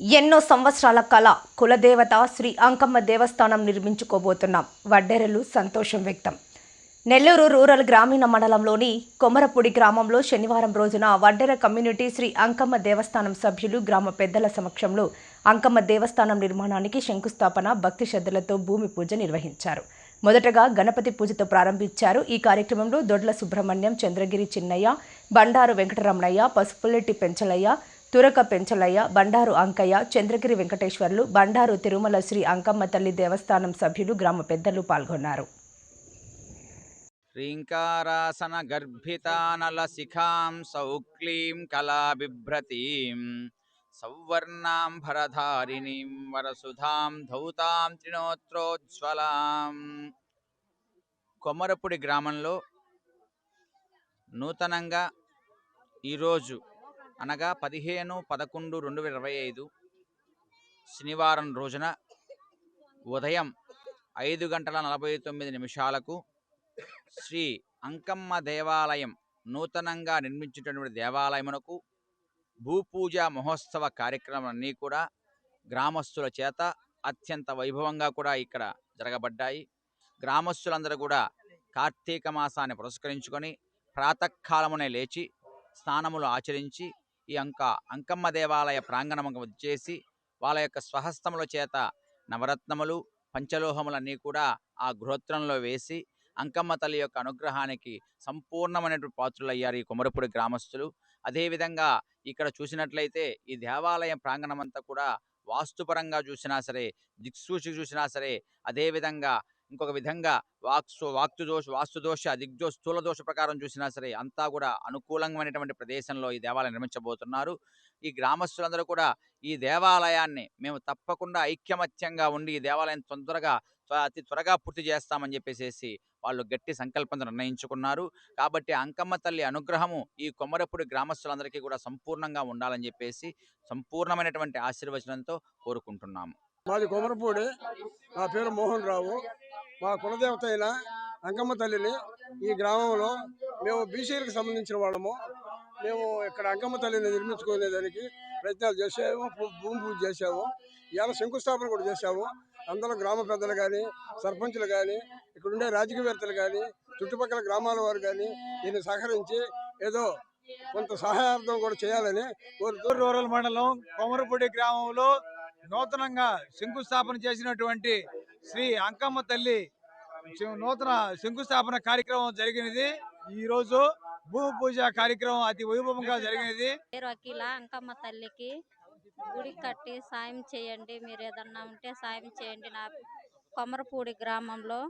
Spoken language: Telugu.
ఎన్నో సంవత్సరాల కళ కులదేవత శ్రీ అంకమ్మ దేవస్థానం నిర్మించుకోబోతున్నాం. వడ్డెరలు సంతోషం వ్యక్తం. నెల్లూరు రూరల్ గ్రామీణ మండలంలోని కొమరపూడి గ్రామంలో శనివారం రోజున వడ్డెర కమ్యూనిటీ శ్రీ అంకమ్మ దేవస్థానం సభ్యులు గ్రామ పెద్దల సమక్షంలో అంకమ్మ దేవస్థానం నిర్మాణానికి శంకుస్థాపన భక్తి శ్రద్ధలతో భూమి పూజ నిర్వహించారు. మొదటగా గణపతి పూజతో ప్రారంభించారు. ఈ కార్యక్రమంలో దొడ్ల సుబ్రహ్మణ్యం చంద్రగిరి చిన్నయ్య బండారు వెంకటరమణయ్య పసుపుల్లెట్టి పెంచలయ్య తురక పెంచలయ్య బండారు అంకయ్య చంద్రగిరి వెంకటేశ్వర్లు బండారు తిరుమల శ్రీ అంకమ్మ తల్లి దేవస్థానం సభ్యులు గ్రామ పెద్దలు పాల్గొన్నారు. రీంకారాసన గర్భితానల శిఖాం సౌక్లీం కళాబిభ్రతీం సౌవర్ణాం భరధారిణీం వరసుధాం ధౌతాం త్రినోత్రోజ్వలాం. కొమరపుడి గ్రామంలో నూతనంగా ఈరోజు అనగా పదిహేను పదకొండు రెండు వేల ఇరవై ఐదు శనివారం రోజున ఉదయం ఐదు గంటల నలభై తొమ్మిది నిమిషాలకు శ్రీ అంకమ్మ దేవాలయం నూతనంగా నిర్మించినటువంటి దేవాలయమునకు భూపూజ మహోత్సవ కార్యక్రమాలన్నీ కూడా గ్రామస్తుల చేత అత్యంత వైభవంగా కూడా ఇక్కడ జరగబడ్డాయి. గ్రామస్తులందరూ కూడా కార్తీక మాసాన్ని పురస్కరించుకొని ప్రాతకాలమునే లేచి స్నానములు ఆచరించి ఈ అంక అంకమ్మ దేవాలయ ప్రాంగణముకు వచ్చేసి వాళ్ళ యొక్క స్వహస్తముల చేత నవరత్నములు పంచలోహములన్నీ కూడా ఆ గృహోత్రంలో వేసి అంకమ్మ తల్లి యొక్క అనుగ్రహానికి సంపూర్ణమైనటువంటి పాత్రులయ్యారు ఈ కుమరపూడి గ్రామస్తులు. అదేవిధంగా ఇక్కడ చూసినట్లయితే ఈ దేవాలయం ప్రాంగణం అంతా కూడా వాస్తుపరంగా చూసినా సరే దిక్సూచి చూసినా సరే అదేవిధంగా ఇంకొక విధంగా వాక్సు వాక్తు దోష వాస్తు దోష దిగ్దోష స్థూల దోష ప్రకారం చూసినా సరే అంతా కూడా అనుకూలమైనటువంటి ప్రదేశంలో ఈ దేవాలయం నిర్మించబోతున్నారు. ఈ గ్రామస్తులందరూ కూడా ఈ దేవాలయాన్ని మేము తప్పకుండా ఐక్యమత్యంగా ఉండి ఈ దేవాలయం తొందరగా అతి త్వరగా పూర్తి చేస్తామని చెప్పేసి వాళ్ళు గట్టి సంకల్పం నిర్ణయించుకున్నారు. కాబట్టి అంకమ్మ తల్లి అనుగ్రహము ఈ కొమరపూడి గ్రామస్తులందరికీ కూడా సంపూర్ణంగా ఉండాలని చెప్పేసి సంపూర్ణమైనటువంటి ఆశీర్వచనంతో కోరుకుంటున్నాము. మాది కొమరపూడి. నా పేరు మోహన్ రావు. మా కులదేవత అయిన అంకమ్మ తల్లిని ఈ గ్రామంలో మేము బీసీలకు సంబంధించిన వాళ్ళము. మేము ఇక్కడ అంకమ్మ తల్లిని నిర్మించుకునేదానికి ప్రయత్నాలు చేసాము భూమి పూజ చేసాము ఇవాళ శంకుస్థాపన కూడా చేశాము. అందరూ గ్రామ పెద్దలు కానీ సర్పంచులు కానీ ఇక్కడ ఉండే రాజకీయవేత్తలు కానీ చుట్టుపక్కల గ్రామాల వారు కానీ దీన్ని సహకరించి ఏదో కొంత సహాయార్థం కూడా చేయాలని కోరుతూ రూరల్ మండలం కొమరపూడి గ్రామంలో నూతనంగా శంకుస్థాపన చేసినటువంటి శ్రీ అంకమ్మ తల్లి నూతన శంకుస్థాపన కార్యక్రమం జరిగినది. ఈ రోజు భూమి పూజ కార్యక్రమం అతి వైభవంగా జరిగినది. పేరు అఖిల అంకమ్మ తల్లికి గుడి కట్టి సాయం చేయండి. మీరు ఏదన్నా ఉంటే సాయం చేయండి. నా కొమరపూడి గ్రామంలో